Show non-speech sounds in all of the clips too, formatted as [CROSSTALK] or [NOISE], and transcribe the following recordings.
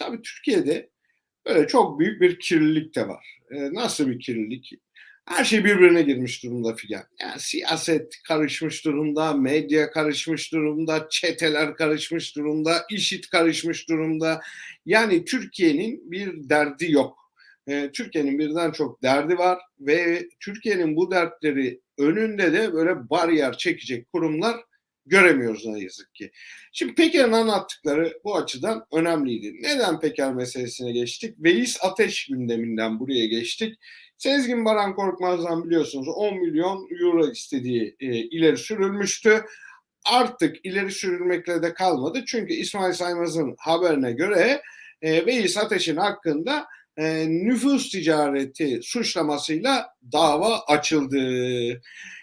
tabii Türkiye'de böyle çok büyük bir kirlilik de var. E, nasıl bir kirlilik? Her şey birbirine girmiş durumda Figen. Yani siyaset karışmış durumda, medya karışmış durumda, çeteler karışmış durumda, işit karışmış durumda. Yani Türkiye'nin bir derdi yok. E, Türkiye'nin birden çok derdi var ve Türkiye'nin bu dertleri önünde de böyle bariyer çekecek kurumlar göremiyoruz ne yazık ki. Şimdi Peker'in anlattıkları bu açıdan önemliydi. Neden Peker meselesine geçtik? Veys Ateş gündeminden buraya geçtik. Sezgin Baran Korkmaz'dan biliyorsunuz 10 milyon euro istediği e, ileri sürülmüştü. Artık ileri sürülmekle de kalmadı. Çünkü İsmail Saymaz'ın haberine göre e, Veys Ateş'in hakkında e, nüfus ticareti suçlamasıyla dava açıldı.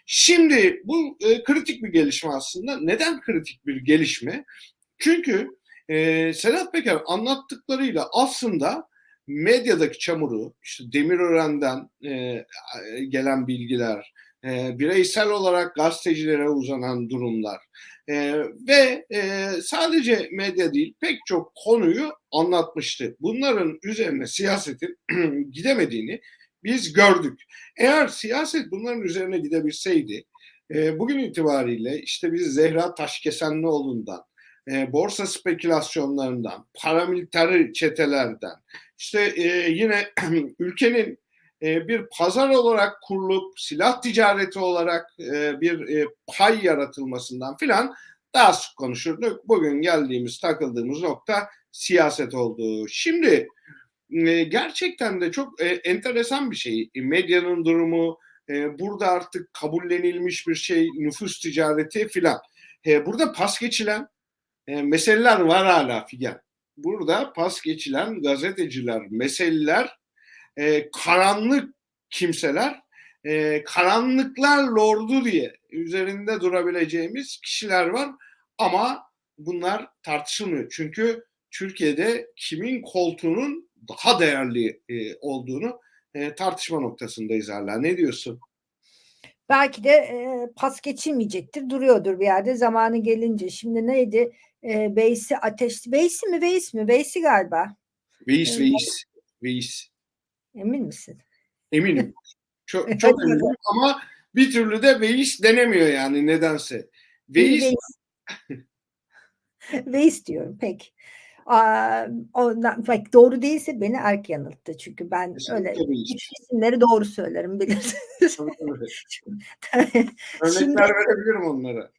Şimdi bu e, kritik bir gelişme aslında. Neden kritik bir gelişme? Çünkü e, Sedat Peker anlattıklarıyla aslında medyadaki çamuru, işte Demirören'den e, gelen bilgiler, e, bireysel olarak gazetecilere uzanan durumlar e, ve e, sadece medya değil pek çok konuyu anlatmıştı. Bunların üzerine siyasetin [CLEARS THROAT] gidemediğini biz gördük. Eğer siyaset bunların üzerine gidebilseydi e, bugün itibariyle işte biz Zehra Taşkesenlioğlu'ndan, e, borsa spekülasyonlarından, paramiliter çetelerden, işte e, yine [CLEARS THROAT] ülkenin e, bir pazar olarak kurulup silah ticareti olarak e, bir e, pay yaratılmasından filan daha sık konuşurduk. Bugün geldiğimiz, takıldığımız nokta siyaset oldu. Şimdi gerçekten de çok enteresan bir şey. Medyanın durumu, burada artık kabullenilmiş bir şey, nüfus ticareti filan. Burada pas geçilen meseleler var hala Figen. Burada pas geçilen gazeteciler, meseleler, e, karanlık kimseler, e, karanlıklar lordu diye üzerinde durabileceğimiz kişiler var. Ama bunlar tartışılmıyor. Çünkü Türkiye'de kimin koltuğunun daha değerli e, olduğunu e, tartışma noktasındayız hala. Ne diyorsun? Belki de e, pas geçilmeyecektir. Duruyordur bir yerde zamanı gelince. Şimdi neydi? E, Veysi Ateş. Veysi mi? Veys mi? Veysi galiba. Veys, Veys. Veys. Emin misin? Eminim. [LAUGHS] Çok, çok eminim ama bir türlü de Veys denemiyor yani nedense. Veys. [LAUGHS] Veys, diyorum pek. Aa, ondan, bak doğru değilse beni erk yanılttı. Çünkü ben Kesinlikle öyle isimleri doğru söylerim bilirsiniz. [LAUGHS] Örnekler Şimdi- verebilirim onlara.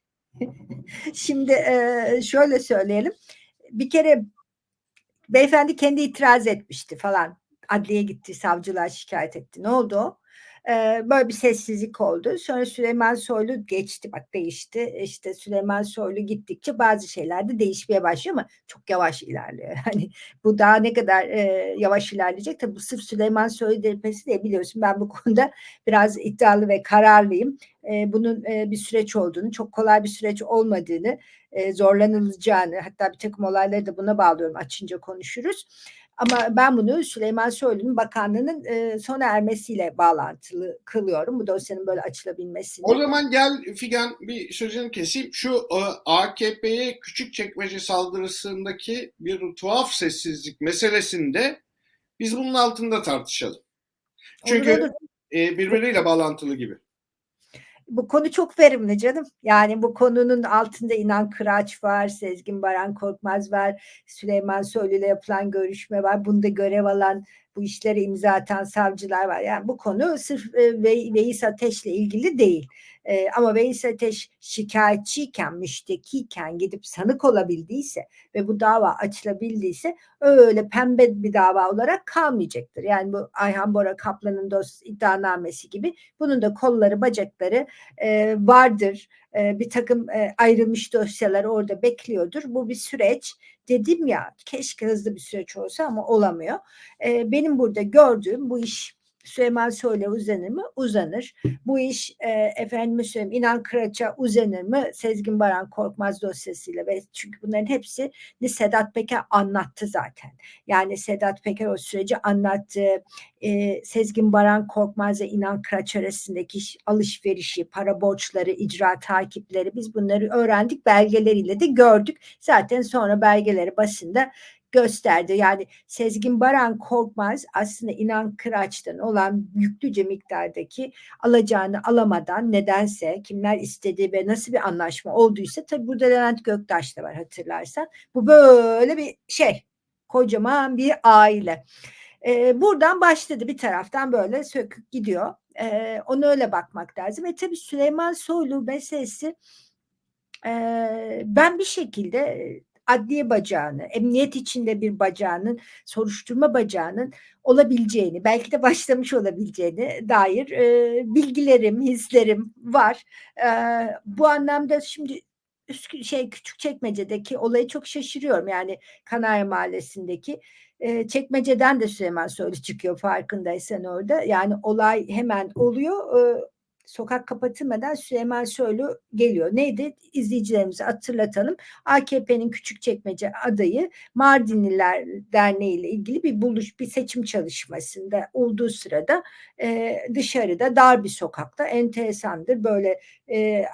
Şimdi e, şöyle söyleyelim. Bir kere beyefendi kendi itiraz etmişti falan. Adliye gitti, savcılar şikayet etti. Ne oldu o? E, böyle bir sessizlik oldu. Sonra Süleyman Soylu geçti, bak değişti. İşte Süleyman Soylu gittikçe bazı şeyler de değişmeye başlıyor ama çok yavaş ilerliyor. [LAUGHS] Hani bu daha ne kadar e, yavaş ilerleyecek? Tabii bu sırf Süleyman Soylu delpesi diye biliyorsun. Ben bu konuda biraz iddialı ve kararlıyım. E, bunun e, bir süreç olduğunu, çok kolay bir süreç olmadığını, e, zorlanılacağını, hatta bir takım olayları da buna bağlıyorum. Açınca konuşuruz. Ama ben bunu Süleyman Soylu'nun bakanlığının e, sona ermesiyle bağlantılı kılıyorum. Bu dosyanın böyle açılabilmesini. O zaman gel Figen bir sözünü keseyim. Şu e, AKP'ye küçük çekmece saldırısındaki bir tuhaf sessizlik meselesinde biz bunun altında tartışalım. Çünkü Olur, olur. e, birbiriyle bağlantılı gibi. Bu konu çok verimli canım. Yani bu konunun altında İnan Kıraç var, Sezgin Baran Korkmaz var, Süleyman Soylu ile yapılan görüşme var. Bunda görev alan, bu işlere imza atan savcılar var. Yani bu konu sırf e, Ve- Veys Ateş'le ilgili değil. E, ama Veys Ateş şikayetçiyken, müştekiyken gidip sanık olabildiyse ve bu dava açılabildiyse öyle pembe bir dava olarak kalmayacaktır. Yani bu Ayhan Bora Kaplan'ın dos iddianamesi gibi bunun da kolları, bacakları e, vardır. E, bir takım e, ayrılmış dosyalar orada bekliyordur. Bu bir süreç. Dedim ya keşke hızlı bir süreç olsa ama olamıyor. E, benim burada gördüğüm bu iş Süleyman Soylu'ya uzanır mı? Uzanır. Bu iş e, efendime söyleyeyim İnan Kıraç'a uzanır mı? Sezgin Baran Korkmaz dosyasıyla ve çünkü bunların hepsi de Sedat Peker anlattı zaten. Yani Sedat Peker o süreci anlattı. E, Sezgin Baran Korkmaz ve İnan Kıraç arasındaki iş- alışverişi, para borçları, icra takipleri biz bunları öğrendik belgeleriyle de gördük. Zaten sonra belgeleri basında gösterdi. Yani Sezgin Baran Korkmaz aslında İnan Kıraç'tan olan yüklüce miktardaki alacağını alamadan nedense kimler istedi ve nasıl bir anlaşma olduysa tabii burada Levent Göktaş da var hatırlarsan. Bu böyle bir şey kocaman bir aile. Ee, buradan başladı bir taraftan böyle söküp gidiyor. Ee, ona öyle bakmak lazım. Ve tabii Süleyman Soylu meselesi e, ben bir şekilde adliye bacağını, emniyet içinde bir bacağının, soruşturma bacağının olabileceğini, belki de başlamış olabileceğini dair e, bilgilerim, hislerim var. E, bu anlamda şimdi Üskü, şey Küçükçekmece'deki olayı çok şaşırıyorum. Yani Kanarya Mahallesi'ndeki e, çekmeceden de Süleyman Soylu çıkıyor farkındaysan orada. Yani olay hemen oluyor. E, sokak kapatılmadan Süleyman Soylu geliyor. Neydi? İzleyicilerimize hatırlatalım. AKP'nin Küçükçekmece adayı Mardinliler Derneği ile ilgili bir buluş, bir seçim çalışmasında olduğu sırada e, dışarıda dar bir sokakta enteresandır. Böyle e,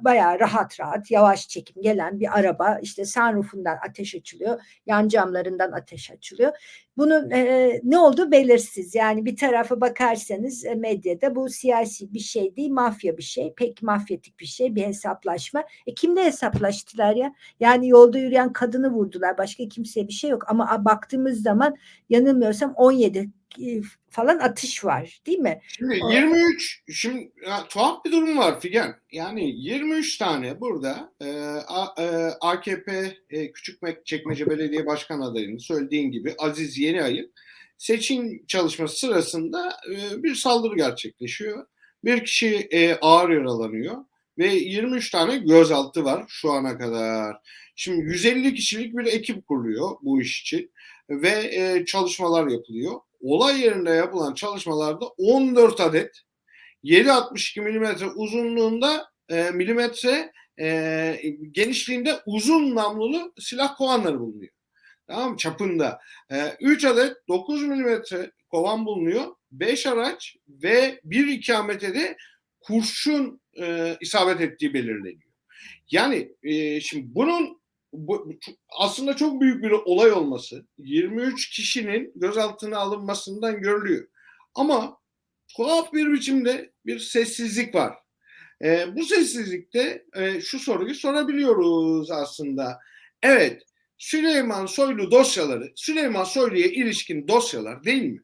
bayağı rahat rahat yavaş çekim gelen bir araba işte sunroofundan ateş açılıyor. Yan camlarından ateş açılıyor. Bunun e, ne olduğu belirsiz. Yani bir tarafa bakarsanız e, medyada bu siyasi bir şey değil, mafya bir şey. Pek mafyatik bir şey, bir hesaplaşma. E kimle hesaplaştılar ya? Yani yolda yürüyen kadını vurdular. Başka kimseye bir şey yok. Ama baktığımız zaman yanılmıyorsam 17 falan atış var değil mi? Şimdi 23 şimdi ya, tuhaf bir durum var Figen. Yani 23 tane burada e, A, e, AKP e, Küçükçekmece Belediye Başkan adayının söylediğin gibi Aziz Yeniay'ın seçim çalışması sırasında e, bir saldırı gerçekleşiyor. Bir kişi e, ağır yaralanıyor ve 23 tane gözaltı var şu ana kadar. Şimdi 150 kişilik bir ekip kuruluyor bu iş için ve e, çalışmalar yapılıyor olay yerinde yapılan çalışmalarda 14 adet 7.62 milimetre uzunluğunda e, milimetre e, genişliğinde uzun namlulu silah kovanları bulunuyor. Tamam çapında. E, 3 adet 9 milimetre kovan bulunuyor. 5 araç ve bir ikamete de kurşun e, isabet ettiği belirleniyor. Yani e, şimdi bunun bu, aslında çok büyük bir olay olması 23 kişinin gözaltına alınmasından görülüyor. Ama tuhaf bir biçimde bir sessizlik var. E, bu sessizlikte e, şu soruyu sorabiliyoruz aslında. Evet Süleyman Soylu dosyaları Süleyman Soylu'ya ilişkin dosyalar değil mi?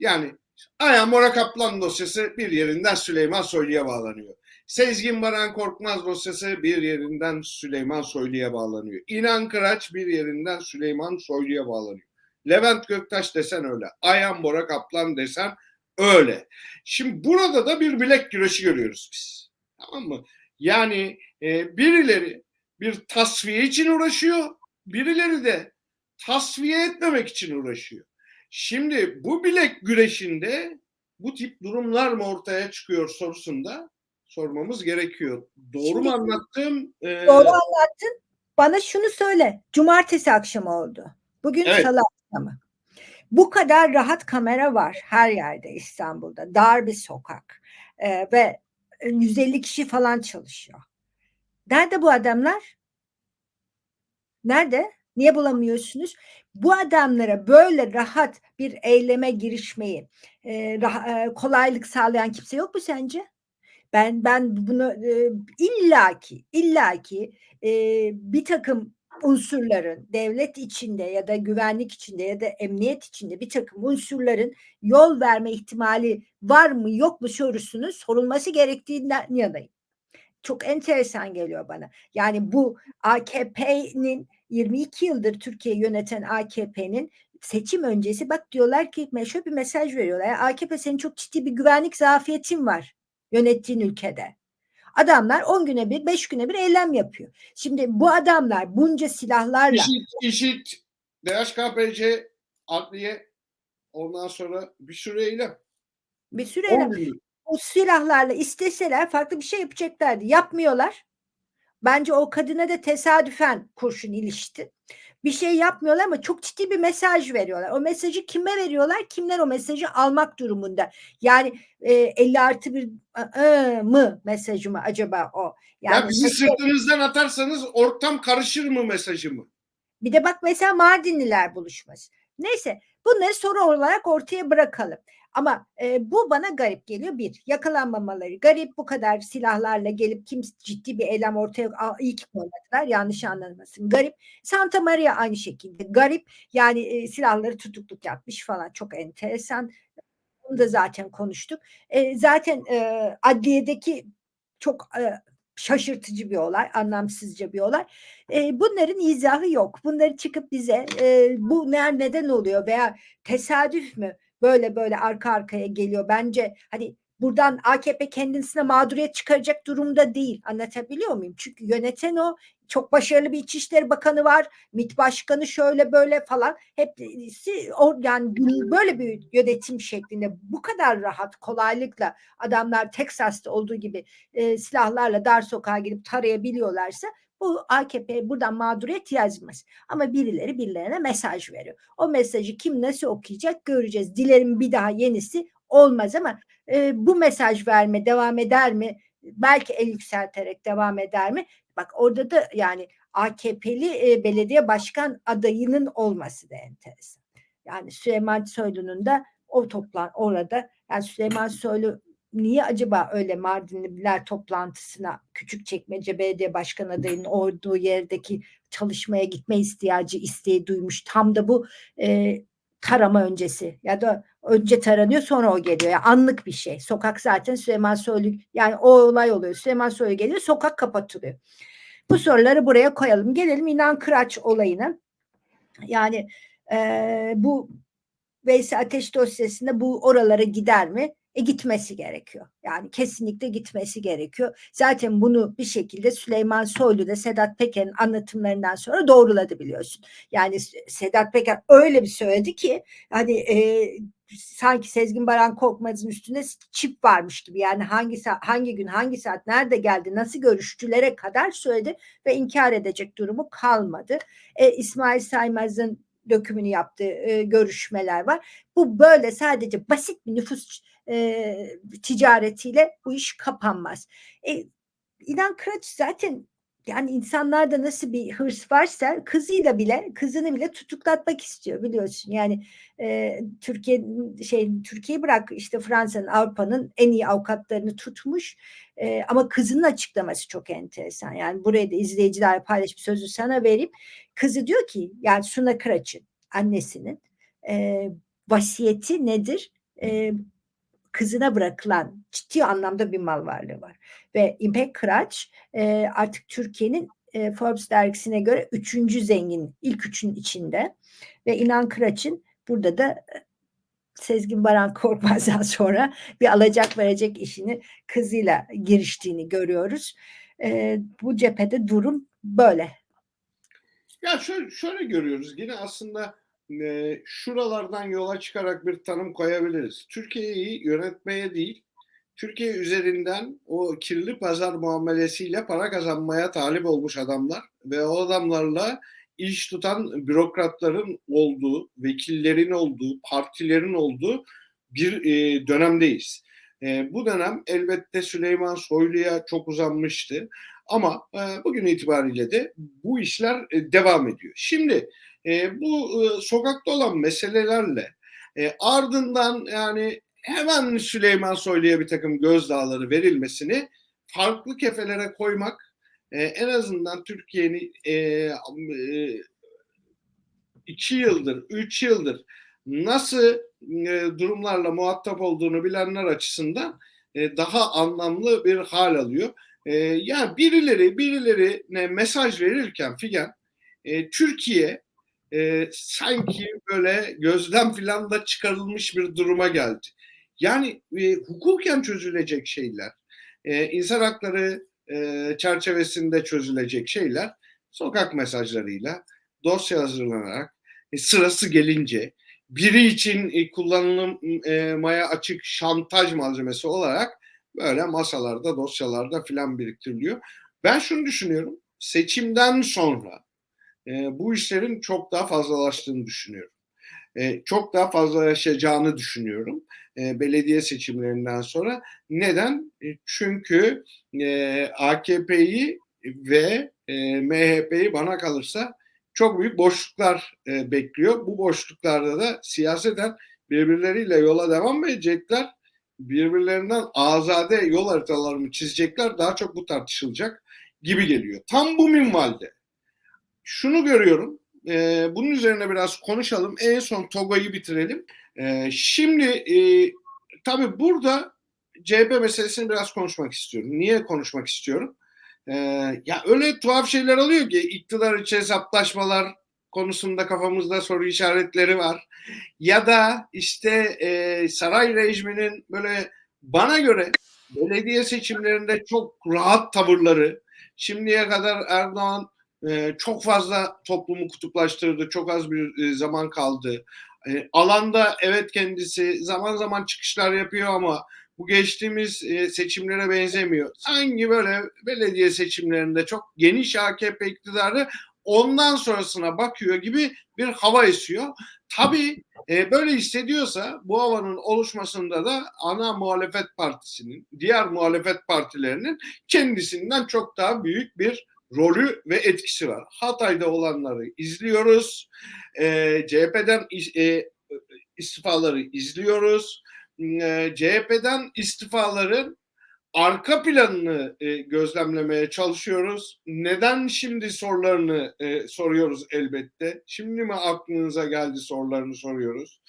Yani Aya Mora Kaplan dosyası bir yerinden Süleyman Soylu'ya bağlanıyor. Sezgin Baran Korkmaz dosyası bir yerinden Süleyman Soylu'ya bağlanıyor. İnan Kıraç bir yerinden Süleyman Soylu'ya bağlanıyor. Levent Göktaş desen öyle. Ayhan Bora Kaplan desen öyle. Şimdi burada da bir bilek güreşi görüyoruz biz. Tamam mı? Yani e, birileri bir tasfiye için uğraşıyor. Birileri de tasfiye etmemek için uğraşıyor. Şimdi bu bilek güreşinde bu tip durumlar mı ortaya çıkıyor sorusunda sormamız gerekiyor. Doğru Şimdi, mu anlattım? Ee... Doğru anlattın. Bana şunu söyle. Cumartesi akşamı oldu. Bugün evet. salı akşamı. Bu kadar rahat kamera var her yerde İstanbul'da. Dar bir sokak. Ee, ve 150 kişi falan çalışıyor. Nerede bu adamlar? Nerede? Niye bulamıyorsunuz? Bu adamlara böyle rahat bir eyleme girişmeyi e, rah- e, kolaylık sağlayan kimse yok mu sence? Ben ben bunu e, illaki illaki e, bir takım unsurların devlet içinde ya da güvenlik içinde ya da emniyet içinde bir takım unsurların yol verme ihtimali var mı yok mu sorusunun sorulması gerektiğinden yanayım. Çok enteresan geliyor bana. Yani bu AKP'nin 22 yıldır Türkiye yöneten AKP'nin seçim öncesi bak diyorlar ki şöyle bir mesaj veriyorlar. AKP senin çok ciddi bir güvenlik zafiyetin var yönettiğin ülkede. Adamlar 10 güne bir, 5 güne bir eylem yapıyor. Şimdi bu adamlar bunca silahlarla... İşit, işit, DHKPC, adliye, ondan sonra bir sürü eylem. Bir sürü eylem. O silahlarla isteseler farklı bir şey yapacaklardı. Yapmıyorlar. Bence o kadına da tesadüfen kurşun ilişti. Bir şey yapmıyorlar ama çok ciddi bir mesaj veriyorlar. O mesajı kime veriyorlar? Kimler o mesajı almak durumunda? Yani e, 50 artı bir ı, mı mesajı mı acaba o? Yani ya bizi mesaj... sırtınızdan atarsanız ortam karışır mı mesajı mı? Bir de bak mesela Mardinliler buluşması. Neyse bunları soru olarak ortaya bırakalım. Ama e, bu bana garip geliyor. Bir, yakalanmamaları garip. Bu kadar silahlarla gelip kim ciddi bir eylem ortaya Aa, iyi ki koymadılar. Yanlış anlamasın. Garip. Santa Maria aynı şekilde garip. Yani e, silahları tutukluk yapmış falan. Çok enteresan. Bunu da zaten konuştuk. E, zaten e, adliyedeki çok e, şaşırtıcı bir olay, anlamsızca bir olay. E, bunların izahı yok. Bunları çıkıp bize e, bu ne neden oluyor veya tesadüf mü böyle böyle arka arkaya geliyor. Bence hani buradan AKP kendisine mağduriyet çıkaracak durumda değil. Anlatabiliyor muyum? Çünkü yöneten o. Çok başarılı bir İçişleri Bakanı var. MİT Başkanı şöyle böyle falan. Hepsi o yani böyle bir yönetim şeklinde bu kadar rahat kolaylıkla adamlar Teksas'ta olduğu gibi e, silahlarla dar sokağa girip tarayabiliyorlarsa bu AKP buradan mağduriyet yazmaz. Ama birileri birilerine mesaj veriyor. O mesajı kim nasıl okuyacak göreceğiz. Dilerim bir daha yenisi olmaz ama e, bu mesaj verme devam eder mi? Belki el yükselterek devam eder mi? Bak orada da yani AKP'li e, belediye başkan adayının olması da enteresan. Yani Süleyman Soylu'nun da o toplan orada yani Süleyman Soylu niye acaba öyle Mardinliler toplantısına küçük çekmece belediye başkan adayının olduğu yerdeki çalışmaya gitme ihtiyacı isteği duymuş. Tam da bu e, tarama öncesi ya da önce taranıyor sonra o geliyor. Yani anlık bir şey. Sokak zaten Süleyman Soylu yani o olay oluyor. Süleyman Soylu geliyor sokak kapatılıyor. Bu soruları buraya koyalım. Gelelim İnan Kıraç olayına. Yani e, bu Veysel Ateş dosyasında bu oralara gider mi? E gitmesi gerekiyor. Yani kesinlikle gitmesi gerekiyor. Zaten bunu bir şekilde Süleyman Soylu da Sedat Peker'in anlatımlarından sonra doğruladı biliyorsun. Yani Sedat Peker öyle bir söyledi ki hani e, sanki Sezgin Baran Korkmaz'ın üstünde çip varmış gibi. Yani hangi saat, hangi gün, hangi saat, nerede geldi, nasıl görüştülere kadar söyledi ve inkar edecek durumu kalmadı. E, İsmail Saymaz'ın dökümünü yaptığı e, görüşmeler var. Bu böyle sadece basit bir nüfus e, ticaretiyle bu iş kapanmaz. E, İnan Kıraç zaten yani insanlarda nasıl bir hırs varsa kızıyla bile kızını bile tutuklatmak istiyor biliyorsun. Yani e, Türkiye şey Türkiye'yi bırak işte Fransa'nın Avrupa'nın en iyi avukatlarını tutmuş. E, ama kızının açıklaması çok enteresan. Yani buraya da izleyiciler paylaşıp sözü sana verip kızı diyor ki yani Suna Kıraç'ın annesinin e, vasiyeti nedir? E, kızına bırakılan ciddi anlamda bir mal varlığı var. Ve İpek Kıraç e, artık Türkiye'nin e, Forbes dergisine göre üçüncü zengin, ilk üçün içinde. Ve İnan Kıraç'ın burada da Sezgin Baran Korkmaz'dan [LAUGHS] sonra bir alacak verecek işini kızıyla giriştiğini görüyoruz. E, bu cephede durum böyle. Ya şöyle, şöyle görüyoruz yine aslında e, şuralardan yola çıkarak bir tanım koyabiliriz. Türkiye'yi yönetmeye değil, Türkiye üzerinden o kirli pazar muamelesiyle para kazanmaya talip olmuş adamlar ve o adamlarla iş tutan bürokratların olduğu, vekillerin olduğu, partilerin olduğu bir e, dönemdeyiz. E, bu dönem elbette Süleyman Soylu'ya çok uzanmıştı. Ama e, bugün itibariyle de bu işler e, devam ediyor. Şimdi e, bu e, sokakta olan meselelerle e, ardından yani hemen Süleyman Soylu'ya bir takım gözdağları verilmesini farklı kefelere koymak e, en azından Türkiye'nin e, e, iki yıldır, üç yıldır nasıl e, durumlarla muhatap olduğunu bilenler açısından e, daha anlamlı bir hal alıyor. E, yani birileri birilerine mesaj verirken Figen e, Türkiye e, sanki böyle gözlem filan da çıkarılmış bir duruma geldi. Yani e, hukuken çözülecek şeyler, e, insan hakları e, çerçevesinde çözülecek şeyler sokak mesajlarıyla dosya hazırlanarak e, sırası gelince biri için e, kullanılmaya açık şantaj malzemesi olarak böyle masalarda, dosyalarda filan biriktiriliyor. Ben şunu düşünüyorum. Seçimden sonra e, bu işlerin çok daha fazlalaştığını düşünüyorum. E, çok daha fazla yaşayacağını düşünüyorum e, belediye seçimlerinden sonra. Neden? E, çünkü e, AKP'yi ve e, MHP'yi bana kalırsa çok büyük boşluklar e, bekliyor. Bu boşluklarda da siyaseten birbirleriyle yola devam edecekler. Birbirlerinden azade yol haritalarını çizecekler. Daha çok bu tartışılacak gibi geliyor. Tam bu minvalde. Şunu görüyorum. E, bunun üzerine biraz konuşalım. En son Toga'yı bitirelim. E, şimdi e, tabii burada CHP meselesini biraz konuşmak istiyorum. Niye konuşmak istiyorum? Ee, ya öyle tuhaf şeyler oluyor ki iktidar içi hesaplaşmalar konusunda kafamızda soru işaretleri var. Ya da işte e, saray rejiminin böyle bana göre belediye seçimlerinde çok rahat tavırları, şimdiye kadar Erdoğan e, çok fazla toplumu kutuplaştırdı, çok az bir e, zaman kaldı. E, alanda evet kendisi zaman zaman çıkışlar yapıyor ama bu geçtiğimiz e, seçimlere benzemiyor. Sanki böyle belediye seçimlerinde çok geniş AKP iktidarı ondan sonrasına bakıyor gibi bir hava esiyor. Tabii e, böyle hissediyorsa bu havanın oluşmasında da ana muhalefet partisinin, diğer muhalefet partilerinin kendisinden çok daha büyük bir rolü ve etkisi var. Hatay'da olanları izliyoruz. E, CHP'den e, istifaları izliyoruz. E, CHP'den istifaların arka planını e, gözlemlemeye çalışıyoruz. Neden şimdi sorularını e, soruyoruz elbette. Şimdi mi aklınıza geldi sorularını soruyoruz.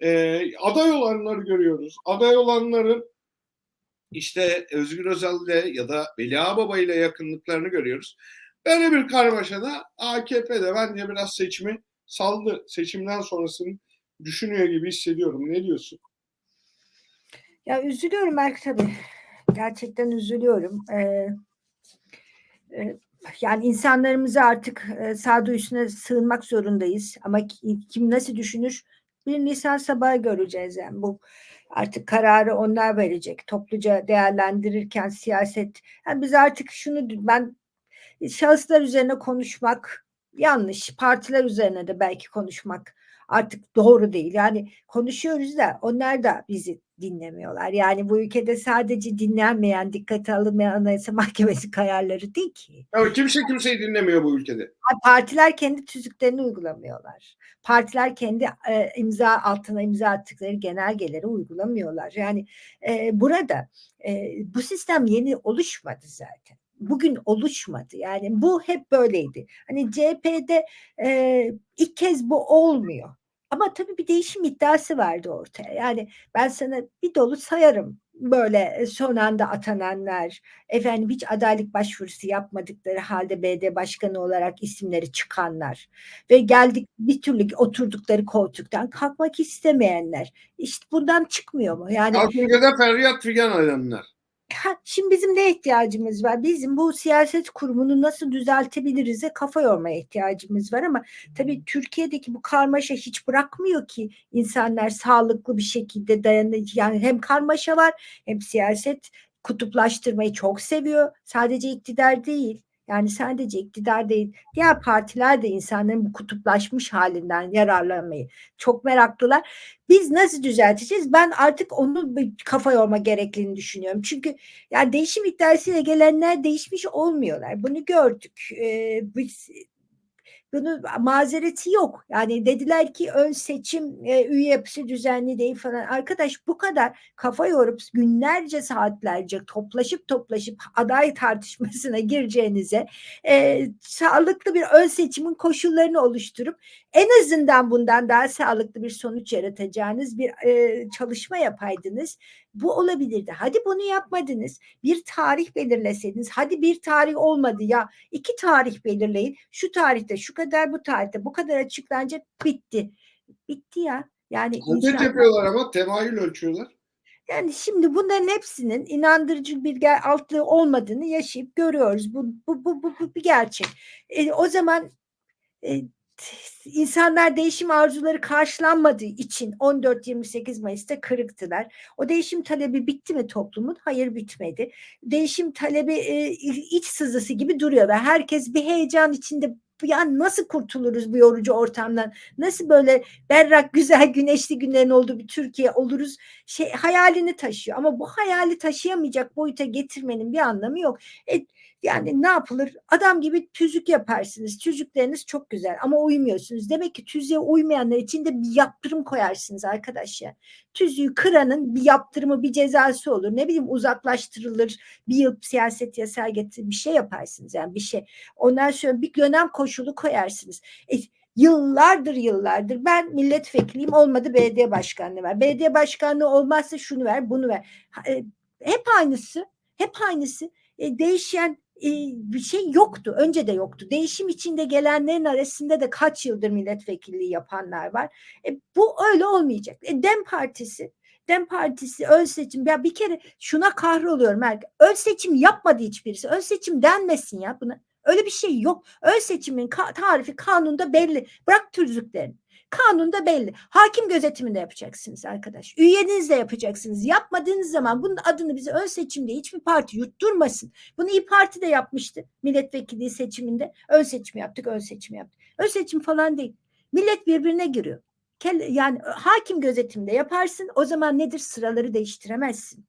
E, aday olanları görüyoruz. Aday olanların işte Özgür Özel'de ya da Veli Ağbaba ile yakınlıklarını görüyoruz. Böyle bir karmaşada AKP de bence biraz seçimi saldı. Seçimden sonrasını düşünüyor gibi hissediyorum. Ne diyorsun? Ya üzülüyorum belki tabii. Gerçekten üzülüyorum. Ee, e, yani insanlarımızı artık e, sağduyusuna sığınmak zorundayız. Ama kim nasıl düşünür? Bir Nisan sabahı göreceğiz yani bu artık kararı onlar verecek. Topluca değerlendirirken siyaset. Yani biz artık şunu ben şahıslar üzerine konuşmak yanlış. Partiler üzerine de belki konuşmak artık doğru değil. Yani konuşuyoruz da onlar da bizi dinlemiyorlar. Yani bu ülkede sadece dinlenmeyen, dikkate alınmayan Anayasa [LAUGHS] Mahkemesi kararları değil ki. Evet, kimse kimseyi dinlemiyor bu ülkede. Partiler kendi tüzüklerini uygulamıyorlar. Partiler kendi e, imza altına imza attıkları genelgeleri uygulamıyorlar. Yani e, burada e, bu sistem yeni oluşmadı zaten bugün oluşmadı. Yani bu hep böyleydi. Hani CHP'de e, ilk kez bu olmuyor. Ama tabii bir değişim iddiası vardı ortaya. Yani ben sana bir dolu sayarım böyle son anda atananlar, efendim hiç adaylık başvurusu yapmadıkları halde BD başkanı olarak isimleri çıkanlar ve geldik bir türlü oturdukları koltuktan kalkmak istemeyenler. İşte bundan çıkmıyor mu? Yani Kalkınca'da feryat figan edenler. Ha, şimdi bizim ne ihtiyacımız var? Bizim bu siyaset kurumunu nasıl düzeltebiliriz'e kafa yormaya ihtiyacımız var ama tabii Türkiye'deki bu karmaşa hiç bırakmıyor ki insanlar sağlıklı bir şekilde dayanır. Yani hem karmaşa var hem siyaset kutuplaştırmayı çok seviyor. Sadece iktidar değil. Yani sadece iktidar değil, diğer partiler de insanların bu kutuplaşmış halinden yararlanmayı çok meraklılar. Biz nasıl düzelteceğiz? Ben artık onu bir kafa yorma gerektiğini düşünüyorum. Çünkü yani değişim iddiasıyla gelenler değişmiş olmuyorlar. Bunu gördük. Ee, biz bunu mazereti yok. Yani dediler ki ön seçim e, üye yapısı düzenli değil falan. Arkadaş bu kadar kafa yorup günlerce saatlerce toplaşıp toplaşıp aday tartışmasına gireceğinize e, sağlıklı bir ön seçimin koşullarını oluşturup en azından bundan daha sağlıklı bir sonuç yaratacağınız bir e, çalışma yapaydınız. Bu olabilirdi. Hadi bunu yapmadınız. Bir tarih belirleseydiniz. Hadi bir tarih olmadı ya. iki tarih belirleyin. Şu tarihte şu kadar bu tarihte bu kadar açıklanacak bitti. Bitti ya. Yani Kontet inşallah- yapıyorlar ama temayül ölçüyorlar. yani şimdi bunların hepsinin inandırıcı bir ger- altlığı olmadığını yaşayıp görüyoruz. Bu bu bu bu, bu bir gerçek. E, o zaman e, insanlar değişim arzuları karşılanmadığı için 14-28 Mayıs'ta kırıktılar. O değişim talebi bitti mi toplumun? Hayır bitmedi. Değişim talebi e, iç sızısı gibi duruyor ve herkes bir heyecan içinde yani nasıl kurtuluruz bu yorucu ortamdan? Nasıl böyle berrak, güzel, güneşli günlerin olduğu bir Türkiye oluruz? Şey hayalini taşıyor ama bu hayali taşıyamayacak boyuta getirmenin bir anlamı yok. E, Yani ne yapılır? Adam gibi tüzük yaparsınız. Tüzükleriniz çok güzel ama uymuyorsunuz. Demek ki tüzüğe uymayanlar için de bir yaptırım koyarsınız arkadaş ya. Tüzüğü kıranın bir yaptırımı, bir cezası olur. Ne bileyim uzaklaştırılır. Bir yıl siyaset yasağı getirir. Bir şey yaparsınız yani bir şey. Ondan sonra bir dönem koşulu koyarsınız. E, yıllardır yıllardır ben milletvekiliyim olmadı belediye başkanlığı ver. Belediye başkanlığı olmazsa şunu ver bunu ver. E, hep aynısı. Hep aynısı. E, değişen bir şey yoktu. Önce de yoktu. Değişim içinde gelenlerin arasında da kaç yıldır milletvekilliği yapanlar var. E, bu öyle olmayacak. E, Dem Partisi Dem Partisi ön seçim ya bir kere şuna kahroluyorum. Ön seçim yapmadı hiçbirisi. Ön seçim denmesin ya buna. Öyle bir şey yok. Ön seçimin tarifi kanunda belli. Bırak tüzüklerini. Kanunda belli. Hakim gözetiminde yapacaksınız arkadaş. Üyenizle yapacaksınız. Yapmadığınız zaman bunun adını bize ön seçimde hiçbir parti yutturmasın. Bunu İyi Parti de yapmıştı milletvekili seçiminde. Ön seçim yaptık, ön seçim yaptık. Ön seçim falan değil. Millet birbirine giriyor. Yani hakim gözetimde yaparsın. O zaman nedir? Sıraları değiştiremezsin.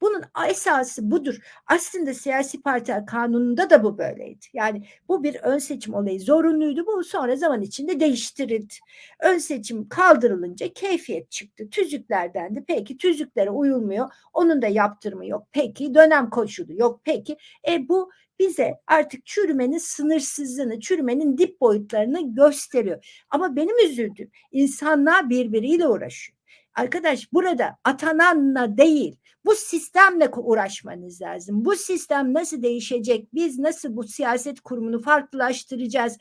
Bunun esası budur. Aslında siyasi partiler kanununda da bu böyleydi. Yani bu bir ön seçim olayı zorunluydu. Bu sonra zaman içinde değiştirildi. Ön seçim kaldırılınca keyfiyet çıktı. Tüzüklerden de peki tüzüklere uyulmuyor. Onun da yaptırımı yok. Peki dönem koşulu yok. Peki e bu bize artık çürümenin sınırsızlığını, çürümenin dip boyutlarını gösteriyor. Ama benim üzüldüğüm insanlar birbiriyle uğraşıyor. Arkadaş burada atananla değil bu sistemle uğraşmanız lazım. Bu sistem nasıl değişecek? Biz nasıl bu siyaset kurumunu farklılaştıracağız?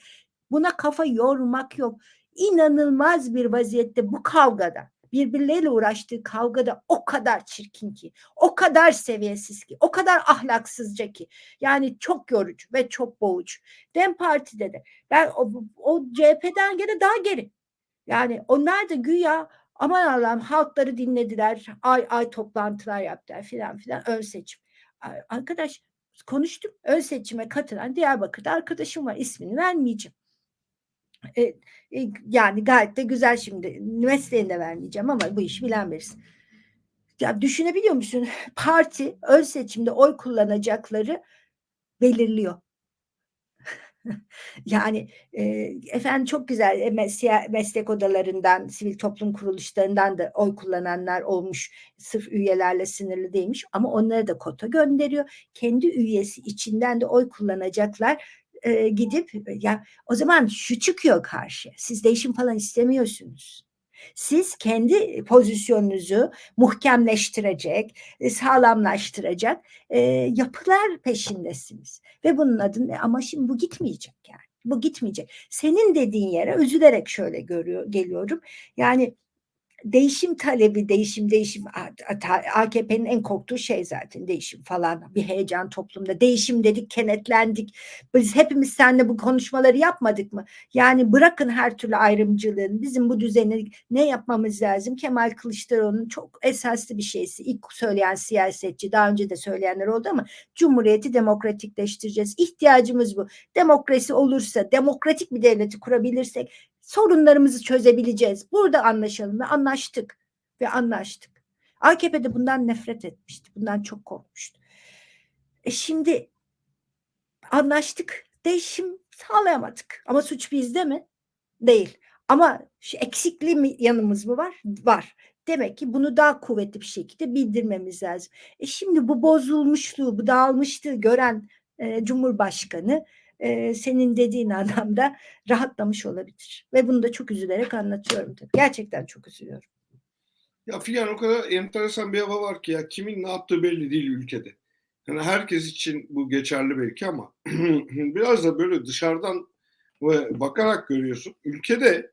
Buna kafa yormak yok. İnanılmaz bir vaziyette bu kavgada birbirleriyle uğraştığı kavgada o kadar çirkin ki, o kadar seviyesiz ki, o kadar ahlaksızca ki. Yani çok yorucu ve çok boğucu. Dem Parti'de de ben o, o CHP'den gene daha geri. Yani onlar da güya aman Allah'ım halkları dinlediler, ay ay toplantılar yaptılar filan filan ön seçim. Arkadaş konuştum ön seçime katılan Diyarbakır'da arkadaşım var ismini vermeyeceğim. E, yani gayet de güzel şimdi mesleğini de vermeyeceğim ama bu işi bilen birisi. Ya düşünebiliyor musun? [LAUGHS] Parti ön seçimde oy kullanacakları belirliyor. [LAUGHS] yani efendim çok güzel e, mes- meslek odalarından, sivil toplum kuruluşlarından da oy kullananlar olmuş. Sırf üyelerle sınırlı değilmiş ama onlara da kota gönderiyor. Kendi üyesi içinden de oy kullanacaklar gidip ya o zaman şu çıkıyor karşı. Siz değişim falan istemiyorsunuz. Siz kendi pozisyonunuzu muhkemleştirecek, sağlamlaştıracak e, yapılar peşindesiniz. Ve bunun adı ne? Ama şimdi bu gitmeyecek yani. Bu gitmeyecek. Senin dediğin yere üzülerek şöyle görüyor, geliyorum. Yani değişim talebi, değişim, değişim AKP'nin en korktuğu şey zaten değişim falan. Bir heyecan toplumda. Değişim dedik, kenetlendik. Biz hepimiz seninle bu konuşmaları yapmadık mı? Yani bırakın her türlü ayrımcılığın. Bizim bu düzeni ne yapmamız lazım? Kemal Kılıçdaroğlu'nun çok esaslı bir şeysi. İlk söyleyen siyasetçi, daha önce de söyleyenler oldu ama Cumhuriyeti demokratikleştireceğiz. İhtiyacımız bu. Demokrasi olursa, demokratik bir devleti kurabilirsek sorunlarımızı çözebileceğiz. Burada anlaşalım ve anlaştık ve anlaştık. AKP de bundan nefret etmişti. Bundan çok korkmuştu. E şimdi anlaştık. Değişim sağlayamadık. Ama suç bizde mi? Değil. Ama şu eksikli mi yanımız mı var? Var. Demek ki bunu daha kuvvetli bir şekilde bildirmemiz lazım. E şimdi bu bozulmuşluğu, bu dağılmışlığı gören e, Cumhurbaşkanı e, senin dediğin anlamda rahatlamış olabilir. Ve bunu da çok üzülerek anlatıyorum tabii. Gerçekten çok üzülüyorum. Ya Figen o kadar enteresan bir hava var ki ya kimin ne yaptığı belli değil ülkede. Yani herkes için bu geçerli belki ama [CLEARS THROAT] biraz da böyle dışarıdan bakarak görüyorsun. Ülkede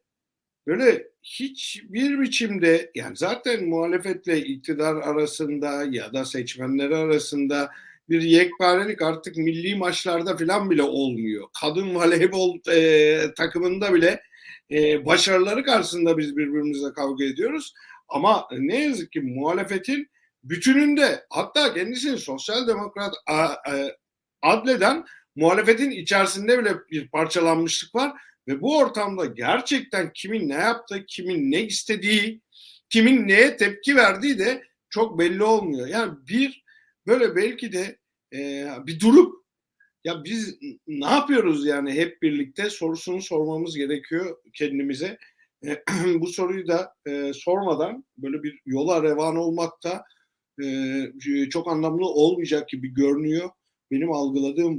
böyle hiçbir biçimde yani zaten muhalefetle iktidar arasında ya da seçmenleri arasında bir yekparelik artık milli maçlarda falan bile olmuyor. Kadın voleybol e, takımında bile e, başarıları karşısında biz birbirimizle kavga ediyoruz. Ama ne yazık ki muhalefetin bütününde hatta kendisini sosyal demokrat adleden muhalefetin içerisinde bile bir parçalanmışlık var ve bu ortamda gerçekten kimin ne yaptığı, kimin ne istediği, kimin neye tepki verdiği de çok belli olmuyor. Yani bir böyle belki de e, bir durup Ya biz ne yapıyoruz yani hep birlikte sorusunu sormamız gerekiyor kendimize. E, [CLEARS THROAT] bu soruyu da e, sormadan böyle bir yola revan olmak da e, çok anlamlı olmayacak gibi görünüyor. Benim algıladığım bu.